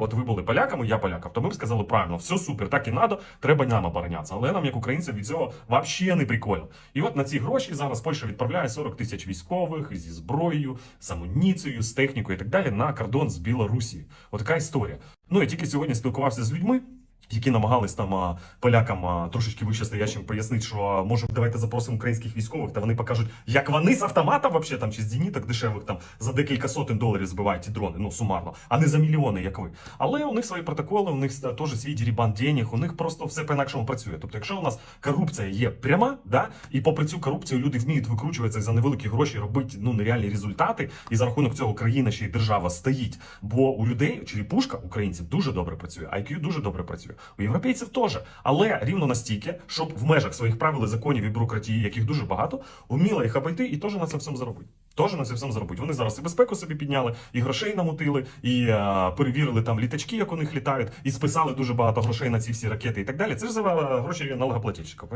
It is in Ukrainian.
От ви були поляками, я полякав, то ми б сказали правильно, все супер, так і надо, треба нам оборонятися. Але нам, як українцям, від цього взагалі не прикольно. І от на ці гроші зараз Польща відправляє 40 тисяч військових зі зброєю, з амуніцією, з технікою і так далі на кордон з Білорусі. Отака така історія. Ну я тільки сьогодні спілкувався з людьми. Які намагались там полякам трошечки вище стоячим пояснити, що може давайте запросимо українських військових, та вони покажуть, як вони з автомата вообще там чи з дініток дешевих там за декілька сотень доларів збивають ці дрони, ну сумарно, а не за мільйони, як ви. Але у них свої протоколи, у них теж свій дірібан денег, у них просто все по-інакшому працює. Тобто, якщо у нас корупція є пряма, да, і попри цю корупцію люди вміють викручуватися за невеликі гроші, робити ну нереальні результати, і за рахунок цього країна ще й держава стоїть. Бо у людей черепушка українців дуже добре працює, IQ дуже добре працює. У європейців теж, але рівно настільки, щоб в межах своїх правил, законів і бюрократії, яких дуже багато, вміла їх обійти і теж на це всьому заробити. Теж на це всім заробити. Вони зараз і безпеку собі підняли, і грошей намутили, і е, перевірили там літачки, як у них літають, і списали дуже багато грошей на ці всі ракети і так далі. Це ж за е, гроші налогоплательщика?